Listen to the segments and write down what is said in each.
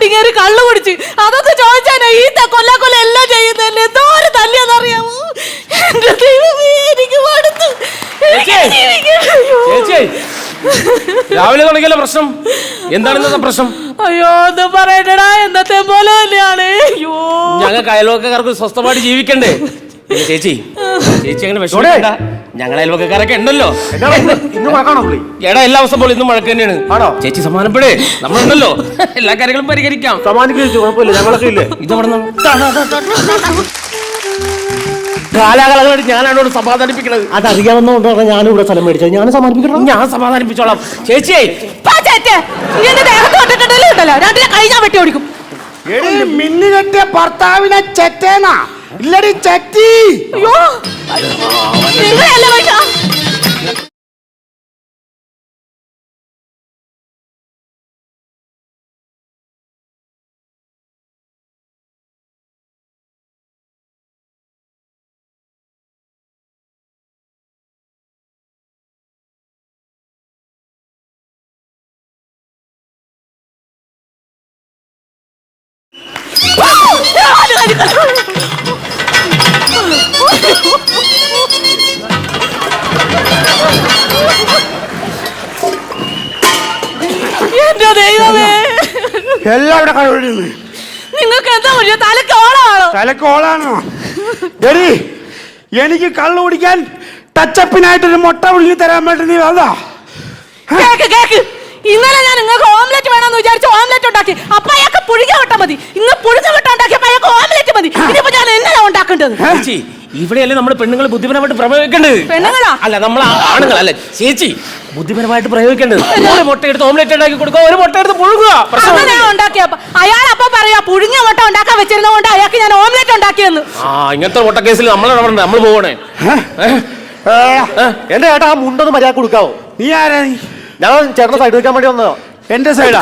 കാശും കയറി കള്ളു കുടിച്ച്. അതൊക്കെ ചോദിച്ചാൽ ഈ കൊല്ല കൊല്ല എല്ലാം ചെയ്യുന്നതല്ലേ എന്തോരം തല്ലിയെന്നറിയാമോ എന്റെ ദൈവമേ എനിക്ക് മടുത്തു. രാവിലെ തുടങ്ങിയല്ലോ പ്രശ്നം. എന്താണ് ഇന്നത്തെ പ്രശ്നം? അയ്യോ ഒന്നും പറയണ്ടടാ. എന്നത്തെ പോലെ തന്നെയാണ്. അയ്യോ. ഞങ്ങൾക്ക് അയൽവക്കാർക്ക് സ്വസ്ഥമായിട്ട് ജീവിക്കണ്ടേ. ചേച്ചി ചേച്ചി അങ്ങനെ വിഷമിക്കണ്ട. ഞങ്ങൾ അയൽവക്കാരൊക്കെ ഉണ്ടല്ലോ. എടാ എല്ലാ ദിവസം പോലെ ഇന്നും മഴക്ക് തന്നെയാണ്? ചേച്ചി സമാനപ്പെടേ നമ്മളുണ്ടല്ലോ. എല്ലാ കാര്യങ്ങളും പരിഹരിക്കാം. കാലാകാലങ്ങളായിട്ട് ഞാൻ അവനോട് സമാധാനിപ്പിക്കണത്. അതറിയാവുന്നതുകൊണ്ടാണ് ഞാൻ ഇവിടെ സ്ഥലം മേടിച്ചത്. ഞാൻ സമാധാനിപ്പിക്കണം? ഞാൻ സമാധാനിപ്പിച്ചോളാം. ചേച്ചിയെ പാ ചേച്ചേ, നീ ദേഹത്ത് തൊട്ടിട്ടുണ്ടല്ലോ ഉണ്ടല്ലോ. രണ്ടിനെ കൈ ഞാൻ വെട്ടി ഓടിക്കും. മിന്നുകെട്ടിയ ഭർത്താവിനെ ചെറ്റേനാ ഇല്ലടി ചട്ടി. അയ്യോ. നിങ്ങളല്ലേ വൈഷ എല്ലാം ഇവിടെ നിങ്ങൾക്ക് എന്താ വഴിയ തലക്കോളാണോ തലക്കോളാണോ എടി എനിക്ക് കള്ളു കുടിക്കാൻ ടച്ചപ്പിനായിട്ടൊരു മുട്ട വിളിഞ്ഞു തരാൻ വേണ്ടി നീ വന്നോ കേക്ക് കേക്ക്. ഇന്നലെ ഞാൻ നിങ്ങൾക്ക് ഓംലെറ്റ് വേണമെന്ന് വിചാരിച്ച് ഓംലെറ്റ് ഉണ്ടാക്കി. അപ്പൊ അയാൾക്ക് പുഴുക വിട്ടാ മതി. ഇന്ന് പുഴുക വിട്ട ഉണ്ടാക്കിയപ്പോ അയാൾക്ക് ഓംലെറ്റ് മതി. ഇനിയിപ്പോ ഞാൻ എന്നാ ഉണ്ടാക്കേണ്ടത്? ഇവിടെയല്ലേ നമ്മൾ പെണ്ണുങ്ങൾ ബുദ്ധിപരമായിട്ട് പ്രയോഗിക്കേണ്ടത്? പെണ്ണുങ്ങളാ? അല്ല നമ്മൾ ആണുങ്ങൾ അല്ല ചേച്ചി ബുദ്ധിപരമായിട്ട് പ്രയോഗിക്കേണ്ടത്. ഒരു മുട്ട എടുത്ത് ഓംലെറ്റ് ഉണ്ടാക്കി കൊടുക്കുക ഒരു മുട്ട എടുത്ത് പുഴുകുക പ്രശ്നം അങ്ങനെ ഉണ്ടാക്കിയപ്പോ അയാൾ അപ്പൊ പറയാ പുഴുങ്ങിയ മുട്ട ഉണ്ടാക്കാൻ വെച്ചിരുന്നതുകൊണ്ട് അയാൾക്ക് ഞാൻ ഓംലെറ്റ് ഉണ്ടാക്കിയെന്ന്. ആ ഇങ്ങനത്തെ മുട്ട കേസിൽ നമ്മൾ ഇടപെടണ്ട നമ്മൾ പോകണേ എന്റെ ഏട്ടാ ആ മുണ്ടൊന്ന് മര്യാദ കൊടുക്കാവോ? നീ ആരാ ഞാൻ ചേട്ടനെ സൈഡ് വെക്കാൻ വേണ്ടി വന്നതാ. എന്റെ സൈഡാ.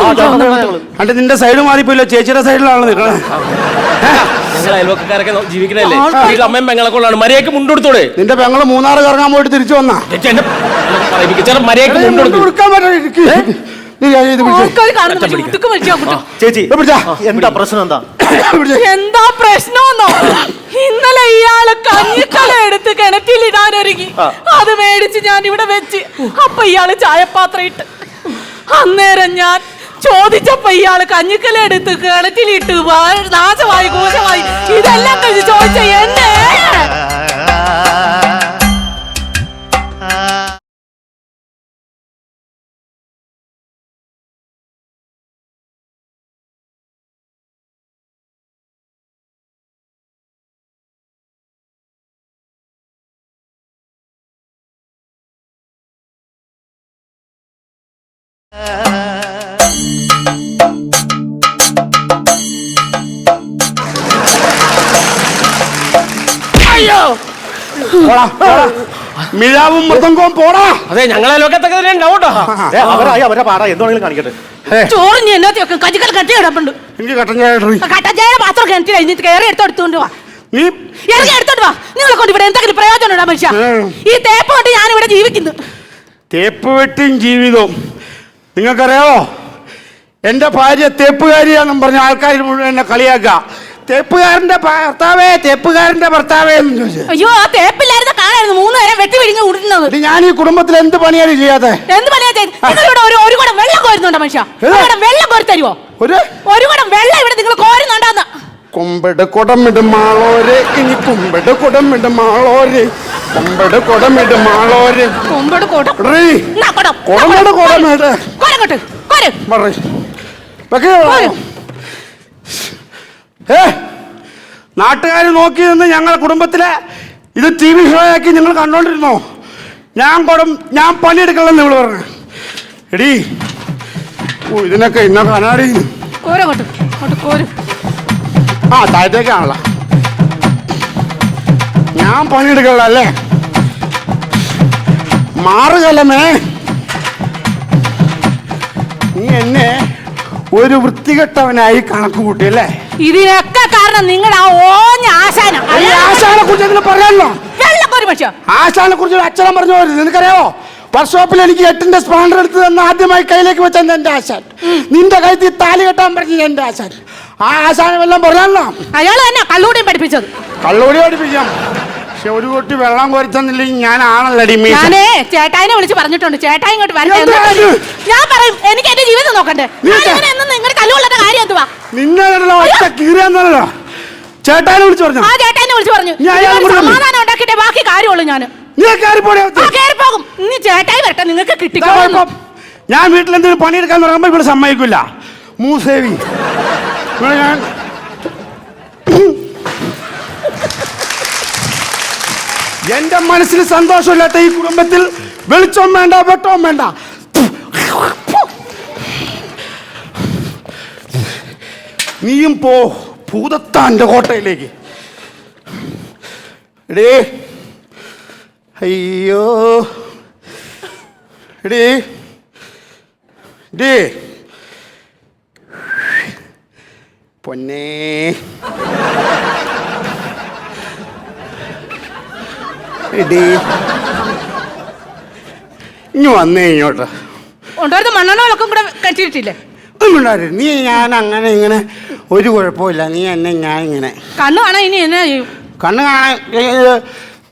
അണ്ട് നിന്റെ സൈഡ് മാറിപ്പോയില്ലോ ചേച്ചിയുടെ സൈഡിലാണ് നിൽക്കണത് ജീവിക്കണല്ലേ വീട്ടിൽ അമ്മയും ഉള്ളതാണ്. മര്യാദയ്ക്ക് മുണ്ടെടുത്തോടെ നിന്റെ പെങ്ങൾ മൂന്നാറ് കറങ്ങാൻ പോയിട്ട് തിരിച്ചു വന്നാ? ചേച്ചി മര്യാദയ്ക്ക് എന്താ പ്രശ്നം എന്താ? എന്താ പ്രശ്നമെന്നോ? ഇന്നലെ ഇയാൾ കഞ്ഞിക്കല എടുത്ത് കിണറ്റിൽ ഇടാനൊരുങ്ങി അത് മേടിച്ച് ഞാൻ ഇവിടെ വെച്ച്. അപ്പൊ ഇയാൾ ചായപാത്രം ഇട്ട് അന്നേരം ഞാൻ ചോദിച്ചപ്പോ ഇയാൾ കഞ്ഞിക്കല എടുത്ത് കിണറ്റിലിട്ട് നാശമായി കോശമായി ഇതെല്ലാം ചോദിച്ച എന്നെ മിഴാവും മൃദംഗവും പോടാ. അതെ ഞങ്ങളെ ലോകത്തൊക്കെ തന്നെ ഉണ്ടാവും കേട്ടോ അവരായി അവരെ പാടാ എന്തുവാണെങ്കിലും കാണിക്കട്ടെ. ചോറിഞ്ഞ് എന്നത്തെയൊക്കെ കഞ്ഞിക്കൽ കട്ടി കിടപ്പുണ്ട്. എനിക്ക്. കട്ടഞ്ചായ പാത്രം കിണറ്റി കഴിഞ്ഞിട്ട് കയറി എടുത്തോടുത്തോണ്ട് വാ. നീ ഇറങ്ങി എടുത്തോണ്ട് വാ. നിങ്ങളെ കൊണ്ട് ഇവിടെ എന്തെങ്കിലും പ്രയോജനം ഉണ്ടാ മനുഷ്യ? ഈ തേപ്പ് കൊണ്ട് ഞാൻ ഇവിടെ ജീവിക്കുന്നു. തേപ്പ് വെട്ടിയും ജീവിതവും. നിങ്ങൾക്കറിയാവോ? എന്റെ ഭാര്യ തേപ്പുകാരിയാണെന്നും പറഞ്ഞ ആൾക്കാർ മുഴുവൻ എന്നെ കളിയാക്കുക. തേപ്പുകാരന്റെ ഭർത്താവേ തേപ്പുകാരന്റെ ഭർത്താവേ എന്ന് ചോദിച്ചു. അയ്യോ ആ തേപ്പില്ലായിരുന്ന കാണായിരുന്നു മൂന്ന് നേരം വെട്ടി പിടിഞ്ഞ് ഉടുന്നത് ഇത് ഞാൻ ഈ കുടുംബത്തിൽ എന്ത് പണിയാണ് ചെയ്യാതെ എന്ത് പണിയാതെ ചെയ്ത്? ഒരു ഒരു കുടം വെള്ളം കോരുന്നുണ്ടോ മനുഷ്യ? ഒരു കുടം വെള്ളം കോരി തരുവോ? ഒരു? ഒരു കുടം വെള്ളം ഇവിടെ നിങ്ങൾ കോരുന്നുണ്ടോന്ന്. കൊമ്പട് കുടമിടുമാളോരെ ഇനി കുമ്പട് കുടമിടുമാളോരെ കൊമ്പട് കുടമിട് മാളോര് കൊമ്പോട് കുടം. റീ എന്നാ കുടം? കുടമിട് കുടമിട് കോരങ്ങോട്ട്. കോര്. പറ വെക്ക്. ഏ നാട്ടുകാർ നോക്കി നിന്ന് ഞങ്ങളുടെ കുടുംബത്തിലെ ഇത് ടി വി ഷോ ആക്കി നിങ്ങൾ കണ്ടോണ്ടിരുന്നോ? ഞാൻ പടം ഞാൻ പണിയെടുക്കണമെന്ന് ഇവൾ പറഞ്ഞു. എടീ ഓ ഇതിനൊക്കെ ഇന്ന കനാടി ആ താഴത്തേക്കാണല്ലോ ഞാൻ പണിയെടുക്കണല്ലോ അല്ലേ? മാറുകലമേ നീ എന്നെ ഒരു വൃത്തികെട്ടവനായി കണക്ക് കൂട്ടി അല്ലേ? ഇതിനൊക്കെ കാരണം നിങ്ങൾ ആ ഓഞ്ഞ ആശാനം. ആശാനെ കുറിച്ച് എന്തിനു മനുഷ്യ. ആശാനെ കുറിച്ച് അച്ഛനെ പറഞ്ഞു പോരുത്. നിനക്കറിയാവോ? വർക്ക്ഷോപ്പിൽ എനിക്ക് എട്ടിന്റെ സ്പാണ്ടർ എടുത്ത് തന്ന ആദ്യമായി കയ്യിലേക്ക് വെച്ചത് എന്റെ ആശാൻ. നിന്റെ കഴുത്തിൽ താലി കെട്ടാൻ പറഞ്ഞത് എന്റെ ആശാൻ. ആ ആശാനം എല്ലാം പറഞ്ഞല്ലോ അയാൾ തന്നെ കള്ളൂടിയും പഠിപ്പിച്ചത്. കള്ളൂടി പഠിപ്പിക്കാം. പക്ഷെ ഒരു കുട്ടി വെള്ളം കോരിത്തന്നില്ലെങ്കിൽ ഞാൻ ആണല്ലടി മീശ. ഞാനേ ചേട്ടായിനെ വിളിച്ച് പറഞ്ഞിട്ടുണ്ട്. ചേട്ടായി ഇങ്ങോട്ട് വരട്ടെ. എന്താ എന്നിട്ട് ഇത്? ഞാൻ പറയും എനിക്ക് എന്റെ ജീവിതം നോക്കണ്ടേ. നീ എന്നും നിങ്ങളുടെ കല്ലുകൊള്ളത്തെ കാര്യം എന്തുവാ? നിന്നെ ഞാനുള്ള ഒറ്റ കീറിയെന്നല്ലോ ചേട്ടാനെ വിളിച്ചു പറഞ്ഞു? ആ ചേട്ടായിനെ വിളിച്ച് പറഞ്ഞു. ഞാൻ അയാളെ ഇതുപോലെ കൂടെ സമാധാനം ബാക്കി കാര്യമുള്ളൂ ഞാൻ നീ ആ പോകും ഇനി ചേട്ടായി വരട്ടെ നിങ്ങൾക്ക് കിട്ടിക്കോ ഞാൻ വീട്ടിൽ എന്തെങ്കിലും പണിയെടുക്കാൻ പറയുമ്പോൾ ഇവിടെ സമ്മതിക്കില്ല മൂസേവി. ഇവിടെ ഞാൻ എന്റെ മനസ്സിൽ സന്തോഷമില്ലാത്ത ഈ കുടുംബത്തിൽ വെളിച്ചം വേണ്ട വെട്ടവും വേണ്ട. നീയും പോ ഭൂതത്താന്റെ കോട്ടയിലേക്ക്. എടേ. അയ്യോ. എടേ. ഡേ പൊന്നേ. എടേ ഇനി വന്നേ ഇങ്ങോട്ട്. കൊണ്ടുവരുന്ന മണ്ണെണ്ണ വിളക്കും കൂടെ കെട്ടിയിട്ടില്ലേ? ഒന്നുണ്ടായിരുന്നു നീ ഞാൻ അങ്ങനെ ഇങ്ങനെ ഒരു കുഴപ്പമില്ല നീ എന്നെ ഞാൻ ഇങ്ങനെ. കണ്ണു കാണാൻ ഇനി എന്നാ ചെയ്യും? കണ്ണ് കാണാൻ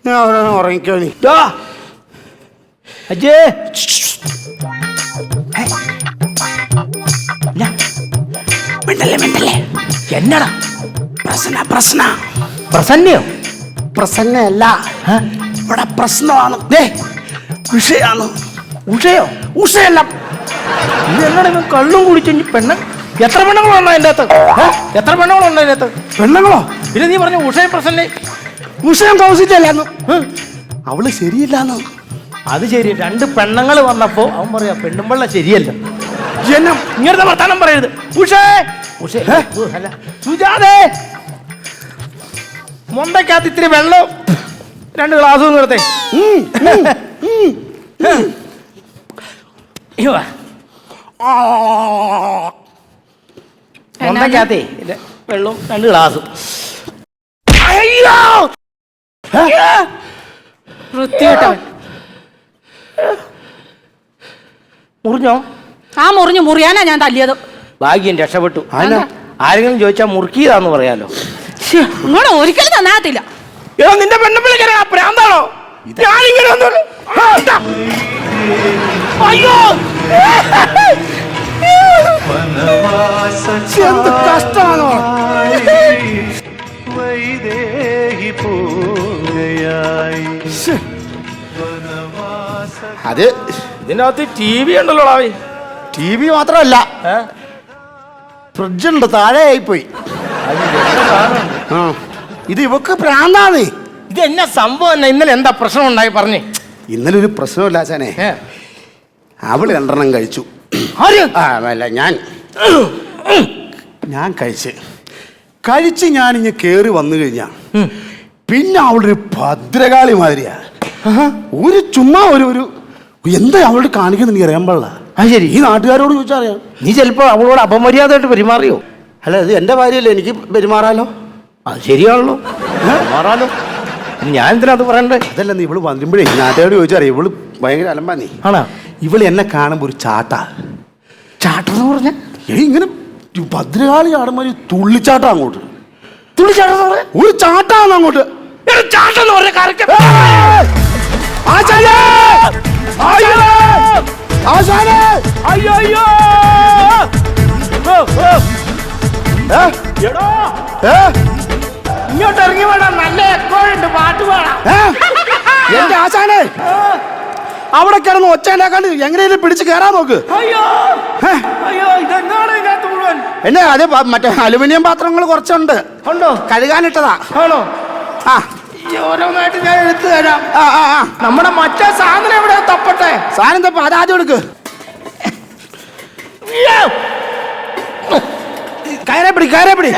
നീ ഉറങ്ങിക്കോ നീ അജേ. മിണ്ടല്ലേ മിണ്ടല്ലേ? എന്നടാ? പ്രസന്ന പ്രസന്ന. പ്രസന്നയോ? പ്രസംഗമല്ല ഇവിടെ പ്രശ്നമാണ്. ദേ വിഷയാണ് ഉഷയോ? ഉഷയല്ല. ഇവൻ കള്ളും കുടിച്ചു പെണ്ണ് എത്ര പെണ്ണുങ്ങളുണ്ടോ അതിന്റെ അകത്ത്? എത്ര പെണ്ണുങ്ങളുണ്ടോ അതിന്റെ അകത്ത്? പെണ്ണുങ്ങളോ? പിന്നെ നീ പറഞ്ഞു ഉഷയ പ്രശ്നം ഉഷയം കൗശിച്ചല്ലാന്ന് അവൾ ശരിയില്ലാന്ന്. അത് ശരി. രണ്ട് പെണ്ണുങ്ങൾ വന്നപ്പോ അവൻ പറയാ പെണ്ണും പെണ്ണുമ്പള്ള ശരിയല്ല. എന്നെ ഇങ്ങനത്തെ വർത്താനം പറയരുത്. ഉഷേ! ഉഷേ അല്ല. സുജാതേ! മൊന്തക്കകത്ത് ഇത്തിരി വെള്ളം. രണ്ട് ഗ്ലാസ് നിർത്തേ. ഇല്ല, വെള്ളവും രണ്ട് ഗ്ലാസും മുറിഞ്ഞോ? ആ മുറിഞ്ഞു. മുറിയാനാ ഞാൻ തല്ലിയത്. ഭാഗ്യം രക്ഷപ്പെട്ടു? ആരെങ്കിലും ചോദിച്ചാൽ മുറുക്കിയതാന്ന് പറയാലോ. ഒരിക്കലും നന്നാകത്തില്ല എടാ നിന്റെ പെണ്ണപ്പിള്ളിക്കര പ്രാന്താണോ? ഞാനിങ്ങനെ. ആ, അയ്യോ. എന്ത് കഷ്ടമാണോ. അത് ഇതിനകത്ത് ടി വി ഉണ്ടല്ലോ ടി വി മാത്രമല്ല. ഫ്രിഡ്ജ് ഉണ്ട് താഴെ ആയിപ്പോയി ആ. ഇത് ഇവക്ക് പ്രാന്താണ് ഇത് എന്നാ സംഭവം എന്നാ? ഇന്നലെ എന്താ പ്രശ്നം ഉണ്ടായി പറഞ്ഞേ? ഇന്നലെ ഒരു പ്രശ്നമില്ല ചാനെ അവൾ അവൾ രണ്ടെണ്ണം കഴിച്ചു? ആ അല്ല ഞാൻ. ഞാൻ കഴിച്ച്. കഴിച്ച് ഞാൻ ഇങ്ങനെ കേറി വന്നു കഴിഞ്ഞാ പിന്നെ അവളൊരു ഭദ്രകാളി മാതിരിയാ. ഒരു ചുമ്മാ ഒരു ഒരു എന്താ അവളോട് കാണിക്കുന്നത് എനിക്ക് അറിയാൻ പാടില്ല. അത് ശരി. ഈ നാട്ടുകാരോട് ചോദിച്ചാൽ അറിയാം. നീ ചിലപ്പോ അവളോട് അപമര്യാദയായിട്ട് പെരുമാറിയോ? അല്ല ഇത് എന്റെ ഭാര്യയല്ലേ? എനിക്ക് പെരുമാറാലോ? അത് ശരിയാണല്ലോ. മാറാലോ. ഞാൻ എന്തിനാ അത് പറയണ്ടേ? അതല്ല നീ ഇവൾ വരുമ്പോഴേ നാട്ടുകാരോട് ചോദിച്ചറിയാം? ഇവൾ ഭയങ്കര അലമ്പാ നീ ആണോ? ഇവൾ എന്നെ കാണുമ്പോ ഒരു ചാട്ടാ. ചാട്ടെന്ന് പറഞ്ഞ? ഏയ് ഇങ്ങനെ ഭദ്രകാളി ആടുമ്പോ ഒരു തുള്ളിച്ചാട്ടം അങ്ങോട്ട്. തുള്ളിച്ചാട്ടെന്ന് പറഞ്ഞ? ഒരു ചാട്ടാണ് അങ്ങോട്ട്. ചാട്ടെന്ന് പറഞ്ഞ കറക്റ്റ് ആശാനേ! ആശാനേ! ആശാനേ! അയ്യോ അയ്യോ. ഏ? എടോ ഏ? പാട്ട് ഏ? എന്റെ ആശാനെ. അവിടെ കിടന്ന് ഒച്ച ഉണ്ടാക്കാണ്ട് എങ്ങനെയും പിടിച്ച് കയറാൻ നോക്ക്. എന്നെ അത് മറ്റേ അലുമിനിയം പാത്രങ്ങൾ കുറച്ചുണ്ട്. ഉണ്ടോ? കഴുകാനിട്ടതാ. ആണോ? ആ. ഓരോന്നായിട്ട് ഞാൻ എടുത്തു തരാം. ആ ആ ആ. നമ്മുടെ മറ്റേ സാധനം എവിടെ തപ്പട്ടെ? സാധനം തപ്പ അതാദ്യം എടുക്ക്. കയറേ പിടി കയറേ പിടി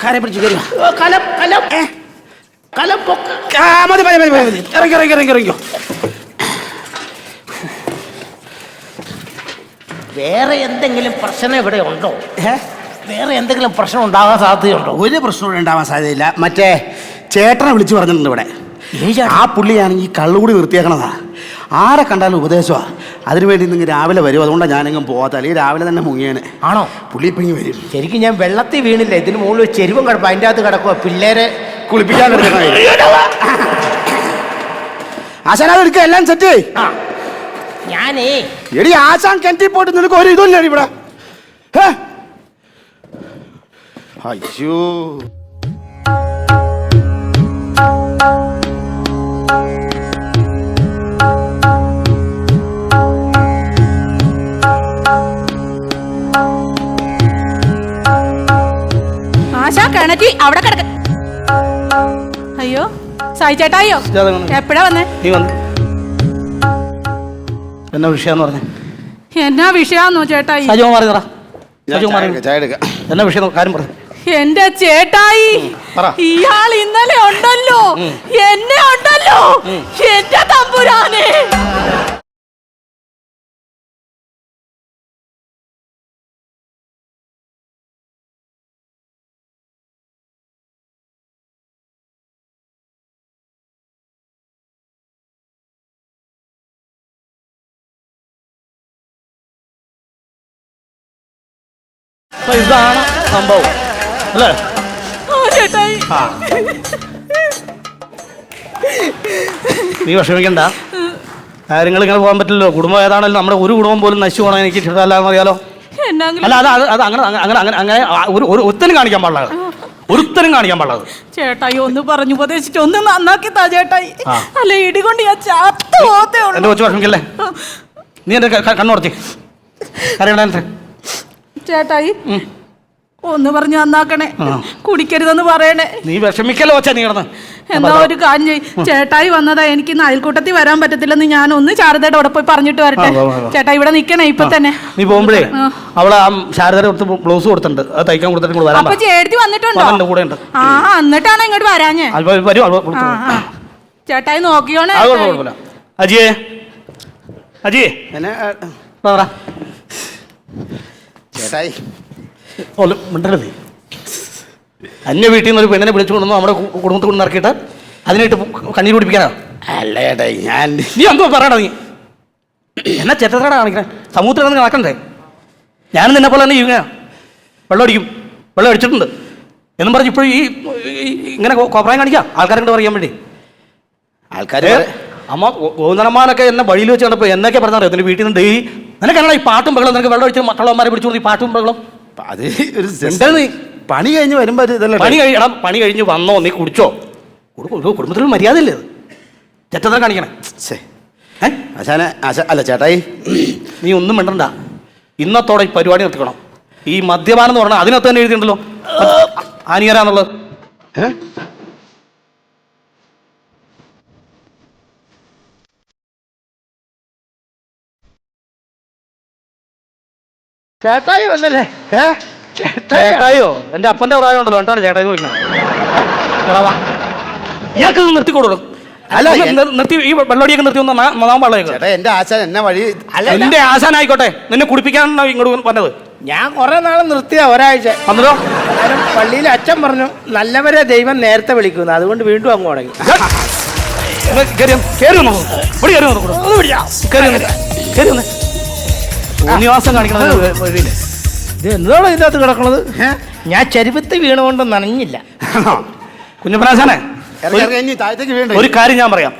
കയറി പിടിച്ച് കയറി കലം കലം. കലം പൊക്ക. മതി മതി മതി മതി. ഇറങ്ങി ഇറങ്ങി ഇറങ്ങി ഇറങ്ങിയോ വേറെ എന്തെങ്കിലും പ്രശ്നം ഇവിടെ ഉണ്ടോ? വേറെ എന്തെങ്കിലും പ്രശ്നം ഉണ്ടാകാൻ സാധ്യതയുണ്ടോ? ഒരു പ്രശ്നവും ഉണ്ടാവാൻ സാധ്യതയില്ല. മറ്റേ ചേട്ടനെ വിളിച്ചു പറഞ്ഞിട്ടുണ്ട് ഇവിടെ. ആ പുള്ളിയാണെങ്കിൽ കള്ളുകൂടി വൃത്തിയാക്കണതാ ആരെ കണ്ടാലും ഉപദേശമാ? അതിനുവേണ്ടി നിങ്ങൾ രാവിലെ വരും. അതുകൊണ്ടാണ് ഞാനെങ്ങും പോകാത്ത അല്ലെങ്കിൽ രാവിലെ തന്നെ മുങ്ങിയാണ് ആണോ? പുള്ളി ഇപ്പം ഇങ്ങ് വരും. ശരിക്കും ഞാൻ വെള്ളത്തിൽ വീണില്ല. ഇതിന് മുകളിൽ ഒരു ചെരുവും കിടപ്പം. അതിന്റെ അകത്ത് കിടക്കുക പിള്ളേരെ കുളിപ്പിക്കാൻ ആശാൻ അത് എടുക്കുക എല്ലാം സെറ്റ് ഞാനേ. എടി ആശാൻ കിണറ്റിൽ പോയിട്ട് നിനക്ക് ഒരു ഇതുമില്ല ഇവിടെ? അയ്യോ. കിണറ്റി അവിടെ കിടക്ക. അയ്യോ സായി ചേട്ടായോ? എപ്പോഴാ വന്നേ? നീ വന്നു. എന്നാ വിഷയം പറഞ്ഞു? എന്നാ വിഷയാന്നോ ചേട്ടായി? സജോ മാറി നിറ സജോ മാറി ചായ എടുക്കാം. എന്നാ വിഷയം കാര്യം പറഞ്ഞു എന്റെ ചേട്ടായി പറ. ഇയാൾ ഇന്നലെ ഉണ്ടല്ലോ. എന്നെ ഉണ്ടല്ലോ. എന്റെ തമ്പുരാനെ. അപ്പൊ ഇതാണ് സംഭവം. അല്ലേ? ആ നീ വിഷമിക്കണ്ട. കാര്യങ്ങൾ ഇങ്ങനെ പോകാൻ പറ്റില്ലല്ലോ. കുടുംബം ഏതാണല്ലോ നമ്മുടെ ഒരു കുടുംബം പോലും നശിച്ചു പോകണം എനിക്ക് ഇഷ്ടമല്ലാന്ന് അറിയാലോ. അല്ല അത് അത് അങ്ങനെ അങ്ങനെ അങ്ങനെ അങ്ങനെ ഒരു ഒരു ഒത്തനും കാണിക്കാൻ പാടില്ല ഒരുത്തനും കാണിക്കാൻ പാടില്ല ചേട്ടായി ഒന്ന് പറഞ്ഞു ഉപദേശിച്ചു. ഒന്ന് നന്നാക്കി താ ചേട്ടായി. അല്ല ഇടികൊണ്ട് ഞാൻ ചത്തു ഉള്ളൂ. എന്റെ കൊച്ചു വിഷമിക്കല്ലേ? നീ എന്റെ കണ്ണുറച്ചേ അറിയണേ ചേട്ടായി. ഒന്ന് പറഞ്ഞു നന്നാക്കണേ. കുടിക്കരുതെന്ന് പറയണേ. നീ വിഷമിക്കല്ലോ കൊച്ചാ നീ കിടന്ന്. എന്താ ഒരു കാര്യം ചെയ്യ്. ചേട്ടായി വന്നതാ എനിക്ക് ഇന്ന് അയൽക്കൂട്ടത്തിൽ വരാൻ പറ്റത്തില്ലെന്ന് ഞാൻ ഒന്ന് ശാരദയുടെ അവിടെ പോയി പറഞ്ഞിട്ട് വരട്ടെ. ചേട്ടാ ഇവിടെ നിക്കണേ ഇപ്പൊ തന്നെ. നീ പോകുമ്പോഴേ. അവളെ ആ ശാരദയുടെ അടുത്ത് ബ്ലൗസ് കൊടുത്തിട്ടുണ്ട്. അത് തയ്ക്കാൻ കൊടുത്തിട്ട് അപ്പൊ. ചേട്ടത്തി വന്നിട്ടുണ്ടോ? കൂടെ ഉണ്ട്. ആ എന്നിട്ടാണ് ഇങ്ങോട്ട് വരാഞ്ഞേ? ചേട്ടായി നോക്കിയോണേ അജിയേ. അജിയേ. എന്നെ ആ, വാ, വാ. ചേട്ടായി മിണ്ടരുത്. അന്യ വീട്ടിൽ നിന്ന് ഒരു പെണ്ണിനെ വിളിച്ചു കൊണ്ടു നമ്മുടെ കുടുംബത്തിൽ കൊണ്ട് ഇറക്കിയിട്ട് അതിനായിട്ട് അല്ല ചേട്ടായി ഞാൻ നീ എന്തോ പറയണ നീ. എന്നാ ചെറ്റത്തറ കാണിക്കണേ. സമൂഹത്തിൽ നിന്ന് നടക്കണ്ടേ? ഞാനും നിന്നെ പോലെ തന്നെ ചെയ്യുക വെള്ളം അടിക്കും. വെള്ളം അടിച്ചിട്ടുണ്ട്. എന്നും പറഞ്ഞ് ഇപ്പോഴും ഈ ഇങ്ങനെ കോപ്രായം കാണിക്കാം? ആൾക്കാരെ കൊണ്ട് പറയാൻ വേണ്ടി. ആൾക്കാർ അമ്മ ഗോവിന്ദനമ്മാനൊക്കെ എന്നെ വഴിയിൽ വെച്ച് കണ്ടപ്പോൾ എന്നൊക്കെ പറഞ്ഞാൽ എന്റെ വീട്ടിൽ നിന്ന് ഡെയിലി നിനക്ക് ഈ പാട്ടും ബഹളം നിനക്ക് വെള്ളം ഒഴിച്ച് മക്കളന്മാരെ പിടിച്ചു ഈ പാട്ടും ബഹളം അത് ഒരു നീ? പണി കഴിഞ്ഞ് വരുമ്പോൾ ഇതല്ലേ? പണി കഴിയണം പണി കഴിഞ്ഞ് വന്നോ നീ കുടിച്ചോ. കുടുംബത്തിൽ മര്യാദയില്ലേ ഇത്. ചെറ്റത്തറ കാണിക്കണേ? ശേ ആശാനെ ആശാ അല്ല ചേട്ടായി. നീ ഒന്നും മിണ്ടണ്ട. ഇന്നത്തോടെ ഈ പരിപാടി നിർത്തിക്കണം. ഈ മദ്യപാനം എന്ന് പറഞ്ഞാൽ അതിനകത്ത് തന്നെ എഴുതിയിട്ടുണ്ടല്ലോ. ആനിയരാന്നുള്ളത്. ഏ? ചേട്ടായി വന്നല്ലേ? ഏ? ചേട്ടായോ എന്റെ അപ്പന്റെ പ്രായം ഉണ്ടല്ലോ കേട്ടോ ചേട്ടായി. ഇയാൾക്ക് നിർത്തി കൊടുക്കും അല്ല, ഒന്ന് നിർത്തി ഈ വെള്ളടിയൊക്കെ നിർത്തി വന്നാ മതാൻ പാടില്ല ചേട്ടാ എന്റെ ആശാൻ എന്നെ വഴി അല്ല എന്റെ ആശാനായിക്കോട്ടെ നിന്നെ കുടിപ്പിക്കാനാണ് ഇങ്ങോട്ട് പറഞ്ഞത് ഞാൻ കുറെ നാളെ നിർത്തിയ ഒരാഴ്ച. വന്നല്ലോ പള്ളിയിൽ അച്ഛൻ പറഞ്ഞു നല്ലവരെ ദൈവം നേരത്തെ വിളിക്കുന്നു. അതുകൊണ്ട് വീണ്ടും അങ്ങ് തുടങ്ങി കേറി കേറി കയറി കേറി തോന്നിവാസം കാണിക്കണത് ഇത് എന്താണ് ഇതിന്റെ അകത്ത് കിടക്കണത്? ഞാൻ ചരിവത്ത് വീണുകൊണ്ട് നനഞ്ഞില്ല. വീണ്ടേ ഒരു കാര്യം ഞാൻ പറയാം.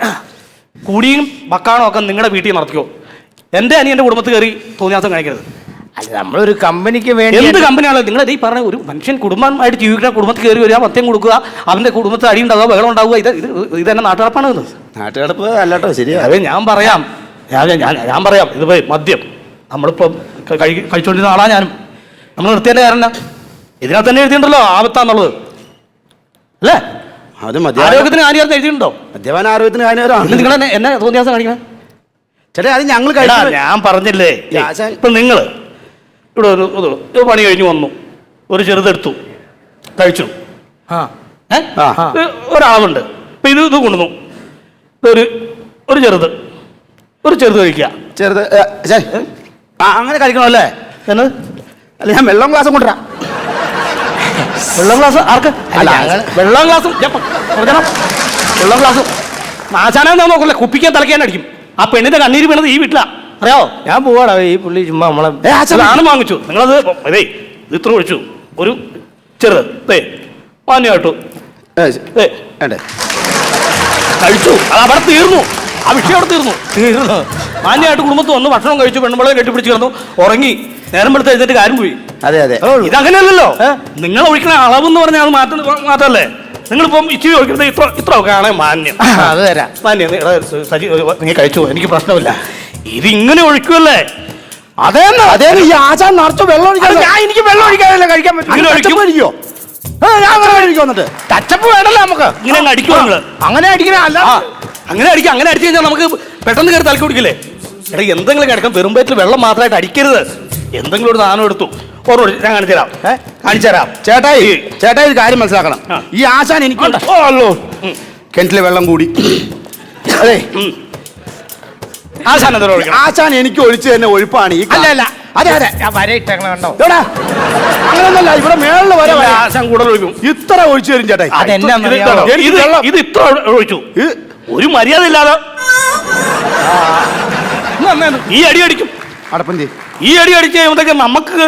കുടിയും ബക്കാണോ ഒക്കെ നിങ്ങളുടെ വീട്ടിൽ നടത്തിക്കോ. എന്റെ അനിയന്റെ കുടുംബത്തിൽ കയറി തോന്നിയാസം കാണിക്കരുത്. അല്ല നമ്മളൊരു കമ്പനിക്ക് വേണ്ടി എന്ത് കമ്പനിയാണ്? നിങ്ങൾ ഈ പറഞ്ഞ ഒരു മനുഷ്യൻ കുടുംബമായിട്ട് ജീവിക്കുന്ന കുടുംബത്തിൽ കയറി വരിക മത്യം കൊടുക്കുക അവന്റെ കുടുംബത്തിൽ അടി ഉണ്ടാവുക ബഹളം ഉണ്ടാവുക ഇത് ഇത് ഇത് തന്നെ നാട്ടുകടപ്പാണ് നാട്ടുകടപ്പ് അല്ലാട്ടോ ശരി അതെ ഞാൻ പറയാം. ഞാൻ പറയാം. ഇത് മദ്യം. നമ്മളിപ്പം കഴിച്ചുകൊണ്ടിരുന്ന ആളാ ഞാനും. നമ്മൾ നിർത്തിയതിന്റെ കാരണം? ഇതിനകത്ത് തന്നെ എഴുതിയിട്ടുണ്ടല്ലോ ആപത്താന്നുള്ളത്. അല്ലേ? അത് ആരോഗ്യത്തിന് ഹാനികരം എഴുതിയിട്ടുണ്ടോ? മദ്യപാന ആരോഗ്യത്തിന് ഹാനികരമാണ് നിങ്ങൾ എന്നെ എന്നെ തോന്നിയാസം കാണിക്കണേ. ചേട്ടാ അത് ഞങ്ങൾ ഞാൻ പറഞ്ഞില്ലേ? ഇപ്പം നിങ്ങൾ ഇവിടെ ഒരു ഇത് പണി കഴിഞ്ഞ് വന്നു. ഒരു ചെറുതെടുത്തു. കഴിച്ചു. ആ. ഒരളവുണ്ട് ഇപ്പൊ ഇത് ഇത് കൊണ്ടുവന്നു. ഇതൊരു ഒരു ചെറുത്. ഒരു ചെറുത് കഴിക്കുക. ചെറുത് ആ അങ്ങനെ കഴിക്കണമല്ലേ? എന്ന്? അല്ല ഞാൻ വെള്ളം ഗ്ലാസ് കൊണ്ടുവരാം. വെള്ളം ഗ്ലാസ് ആർക്ക്? അല്ല, വെള്ളം ഗ്ലാസും. വെള്ളം ഗ്ലാസും. ആശാനാ നോക്കില്ല കുപ്പിക്കാൻ തലക്കാൻ അടിക്കും. ആ പെണ്ണിന്റെ കണ്ണീര് വീണത് ഈ വീട്ടിലാ. അറിയാവോ? ഞാൻ പോവാടാ ഈ പുള്ളി ചുമ്മാ നമ്മളെ ഏ ആശാനും വാങ്ങിച്ചു. നിങ്ങളത് അതേ ഇത് ഇത്ര ഒഴിച്ചു ഒരു ചെറുത്. ദേ മാന്യമായിട്ടു. ദേ. കഴിച്ചു. അത് അവിടെ തീർന്നു. ആ വിഷയം അവിടെ തീർന്നു. തീർന്നു മാന്യമായിട്ട് കുടുംബത്ത് വന്ന് ഭക്ഷണം കഴിച്ചു പെണ്ണുമ്പളെ കെട്ടിപ്പിടിച്ച് കിടന്നു ഉറങ്ങി. നേരം വെളുത്ത് എഴുന്നേറ്റ് കാര്യം പോയി. അതെ അതെ. ഇതങ്ങനെയല്ലല്ലോ. നിങ്ങൾ ഒഴിക്കണ അളവ് എന്ന് പറഞ്ഞാൽ അത് മാറ്റം മാറ്റല്ലേ നിങ്ങളിപ്പം ഇച്ചിരി ഒഴിക്കുന്നത് ഇത്ര ഇത്ര ഒക്കെ ആണേ മാന്യം. അത് തരാം. മാന്യം. നീ- എടാ, സജി നീ കഴിച്ചു? എനിക്ക് പ്രശ്നമില്ല. ഇതിങ്ങനെ ഒഴിക്കുമല്ലേ അതേ അതേ ഈ ആശാൻ നിറച്ച് വെള്ളം ഒഴിക്കാൻ ഞാൻ എനിക്ക് വെള്ളം ഒഴിക്കാനല്ല കഴിക്കാൻ പറ്റും? ഞാൻ കഴിക്കും വന്നിട്ട് ടച്ചപ്പ് വേണല്ലോ നമുക്ക്. ഇങ്ങനെ അടിക്കും അങ്ങനെ അടിക്കണേ അല്ല അങ്ങനെ അടിക്കുക അങ്ങനെ അടിച്ചു കഴിഞ്ഞാൽ നമുക്ക് പെട്ടെന്ന് കയറി തലക്ക് കുടിക്കില്ലേ എടാ എന്തെങ്കിലും കിടക്കാം. വെറുമ്പേറ്റിൽ വെള്ളം മാത്രമായിട്ട് അടിക്കരുത്. എന്തെങ്കിലും ഒരു സാധനം എടുത്തു. ഓർമ്മ ഞാൻ കാണിച്ചു തരാം. കാണിച്ചു തരാം. ചേട്ടായി ചേട്ടായി ഒരു കാര്യം മനസ്സിലാക്കണം. ഈ ആശാൻ എനിക്ക് ഓ അല്ലോ. കിണറ്റിലെ വെള്ളം കൂടി. അതെ. ആശാൻ ആശാൻ എനിക്ക് ഒഴിച്ചു തന്നെ ഒഴിപ്പാണ് ഈ അല്ല അല്ല. അതെ അതെ. എവിടാ അങ്ങനെയൊന്നല്ല ഇവിടെ മേളിൽ വരെ ആശാൻ കൂടുതൽ ഒഴിക്കും. ഇത്ര ഒഴിച്ചു തരും ചേട്ടാ ഇത് ഇത് ഇത് ഇത്ര ഒഴിച്ചു. ഒരു മര്യാദ ഇല്ലാതെ. ഈ അടി അടിക്കും. അടപ്പന്തി. ഈ അടി അടിച്ച് കഴിയുമ്പോഴത്തേക്ക് നമുക്ക്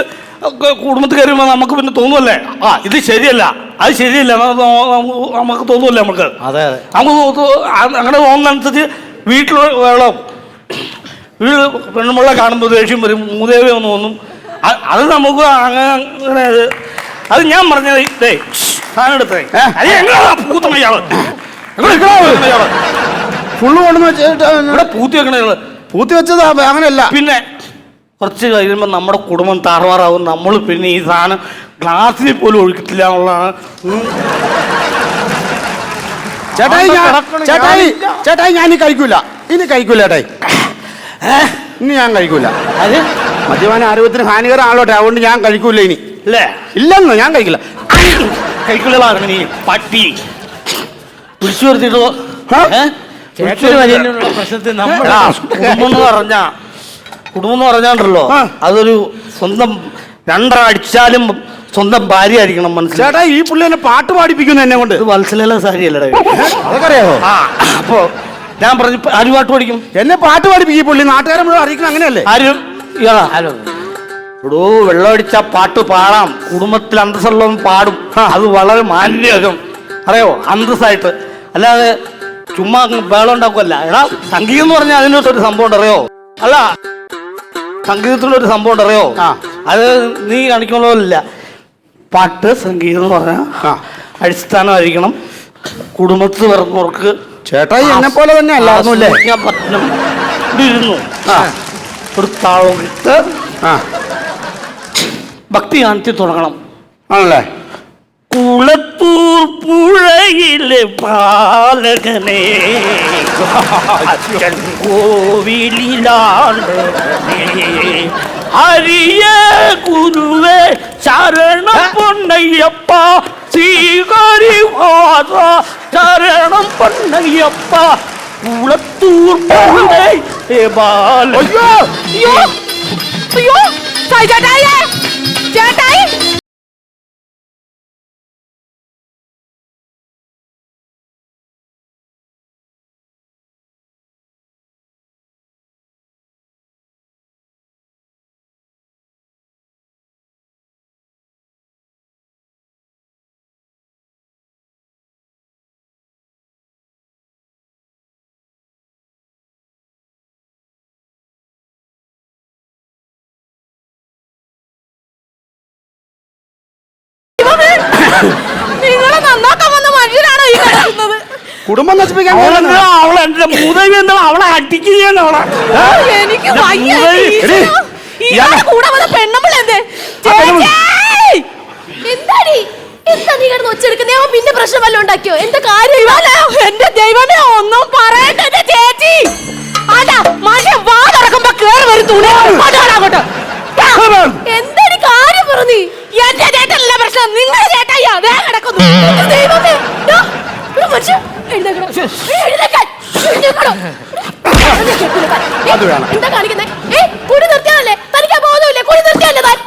കുടുംബത്തിൽ കയറുമ്പോൾ നമുക്ക് പിന്നെ തോന്നുമല്ലേ ആ ഇത് ശരിയല്ല. അത് ശരിയല്ല. നമുക്ക് തോന്നുമല്ലേ നമുക്ക്? അതെ അതെ. നമുക്ക് അങ്ങനെ തോന്നുന്നതനുസരിച്ച് വീട്ടിൽ വെള്ളം വീട് പെണ്ണുമുള്ള കാണുമ്പോൾ ദേഷ്യം വരും. മൂദേവി ഒന്ന് തോന്നും. അത് നമുക്ക് അങ്ങനെ അത് ഞാൻ പറഞ്ഞത് ഇതേ സാധനം എടുത്തേ. അത് എങ്ങനെയാ പൂത്തണ ഫുള്ള് കൊണ്ടെന്ന് വെച്ചിട്ട് ഇവിടെ പൂത്തി വെക്കണ പൂത്തി വെച്ചത് അങ്ങനെയല്ല. പിന്നെ കുറച്ച് കഴിയുമ്പോൾ നമ്മുടെ കുടുംബം താറുമാറാവും നമ്മൾ പിന്നെ ഈ സാധനം ഗ്ലാസ്സിൽ പോലും ഒഴുക്കത്തില്ല എന്നുള്ളതാണ്. ചേട്ടായി ഞാൻ ചേട്ടായി ചേട്ടായി ഞാൻ ഇനി കഴിക്കൂല. ഇനി കഴിക്കൂല ചേട്ടായി. ഇനി ഞാൻ കഴിക്കൂല. അത്? മദ്യപാന ആരോഗ്യത്തിന് ഹാനികരമാണല്ലോട്ടെ അതുകൊണ്ട് ഞാൻ കഴിക്കൂല ഇനി. അല്ലേ ഇല്ലെന്ന് ഞാൻ കഴിക്കില്ല. നീ പട്ടി. വിളിച്ചു വരുത്തിട്ടോ പ്രശ്നത്തിൽ കുടുംബം എന്ന് പറഞ്ഞ കുടുംബം എന്ന് പറഞ്ഞാണ്ടല്ലോ അതൊരു സ്വന്തം രണ്ടര അടിച്ചാലും സ്വന്തം ഭാര്യ ആയിരിക്കണം മനസ്സിലാട്ടാ ഈ പുള്ളി എന്നെ പാട്ട് പാടിപ്പിക്കുന്നു എന്നെ കൊണ്ട്. ഇത് സാരിയല്ലേ അതൊക്കെ അറിയാമോ ആ അപ്പോ ഞാൻ പറഞ്ഞു ആര് പാട്ട് പഠിക്കും എന്നെ പാട്ട് പാടിപ്പിക്കും പുള്ളി നാട്ടുകാരെ മുഴുവൻ അറിയിക്കണം അങ്ങനെയല്ലേ? ആരും ഹലോ എടോ വെള്ളമടിച്ച പാട്ട് പാടാം കുടുംബത്തിൽ അന്തസ്സുള്ളവൻ പാടും അത് വളരെ മാന്യകം അറിയോ അന്തസ്സായിട്ട്. അല്ലാതെ ചുമ്മാ ബഹളം ഉണ്ടാക്കുമല്ല എടാ സംഗീതം എന്ന് പറഞ്ഞാൽ അതിനകത്തൊരു സംഭവം ഉണ്ടറിയോ? അല്ല ഒരു സംഭവം ഉണ്ടറിയോ? ആ. അത് നീ കാണിക്കണമല്ല പാട്ട് സംഗീതം എന്ന് പറഞ്ഞാൽ ആ. അടിസ്ഥാനമായിരിക്കണം. കുടുംബത്തിൽ വരുന്നവർക്ക് ചേട്ടായി എന്നെ പോലെ തന്നെ അല്ലായിരുന്നു ഞാൻ ഇരുന്നു. ആ. ഒരു താളം ഇട്ട് ഭക്തി കാണിച്ച് തുടങ്ങണം. ആണല്ലേ? பூழகிலே பாலகனே. அச்சன் கோவிலிலாண்டே அரிய குருவே சரண பொன்னையப்பா சீகரி வாதா சரணம் பொன்னையப்பா குளத்தூர் பொருளை பால ஐயோ ஐயோ ஐயோ சாய் എന്റെ മൂതവി എന്താ അവളെ അടിക്കുകയാണ് അവളെ? എനിക്ക് വയ്യ ഈശ്വരാ. ഇയാളുടെ കൂടെ വന്ന പെണ്ണുമ്പോൾ എന്തേ? എന്താടി? എന്താ നീ കിടന്ന് ഒച്ചെടുക്കുന്നേ? അവൻ പിന്നെ പ്രശ്നം വല്ലതും ഉണ്ടാക്കിയോ? എന്താ കാര്യം? എന്റെ ദൈവമേ ഒന്നും പറയണ്ട എന്റെ ചേച്ചി. ആണ്ടാ മനുഷ്യ വാ തുറക്കുമ്പോ കേറി വരും തുണി. അങ്ങോട്ട്. ടാ. എന്താടി കാര്യം പറ നീ എന്റെ ചേട്ടനല്ല പ്രശ്നം? നിങ്ങളുടെ ചേട്ടായി അതേ കിടക്കുന്നു. എന്റെ ദൈവമേ. ഇവിടെ മനുഷ്യ അത് വേണം. എന്താ കാണിക്കുന്നേ? ഏ കുടി നിർത്തിയാലേ തനിക്ക് ബോധമില്ലേ? കുടി നിർത്തിയാലേ താൻ?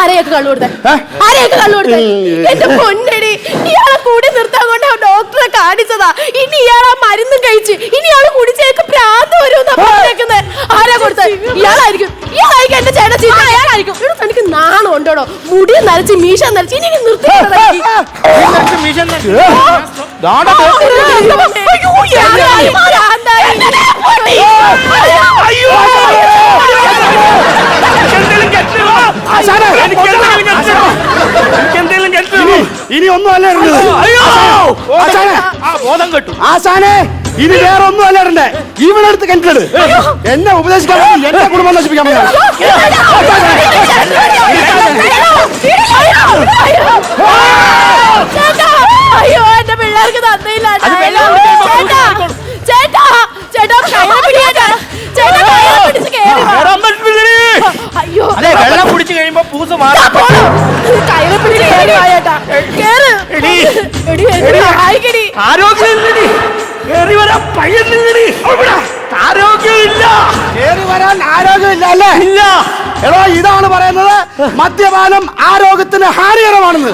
ആരെയൊക്കെ കള്ളു കൊടുത്തേ? ആരെയൊക്കെ കള്ളു കൊടുത്തേ? എന്റെ പൊന്നടി കൂടി നിർത്താൻ ഡോക്ടറെ കാണിച്ചതാ. ഇനി ഇയാളാ ആ മരുന്നും കഴിച്ച് ഇനി ഇയാൾ കുടിച്ചേക്ക് പ്രാന്ത് വരുമെന്നാ പറഞ്ഞേക്കുന്നത് ആരാ കൊടുത്തത് ഇയാളായിരിക്കും. ഇയാളായിരിക്കും എന്റെ ചേട്ടൻ ചീത്ത അയാളായിരിക്കും. ഇവിടെ തനിക്ക് നാണം ഉണ്ടോടോ മുടി നരച്ച് മീശ നരച്ച് ഇനി നിർത്തി ഇനി ഒന്നും അല്ല ബോധം കെട്ടു ആശാനെ ഇനി വേറെ ഒന്നും അല്ല ഇവിടെ അടുത്ത് കിണറ്റിലത് എന്നെ ഉപദേശിക്കാൻ എന്റെ കുടുംബം നശിപ്പിക്കാൻ അല്ലേ? ഇല്ല. എടോ ഇതാണ് പറയുന്നത് മദ്യപാനം ആരോഗ്യത്തിന് ഹാനികരമാണെന്ന്.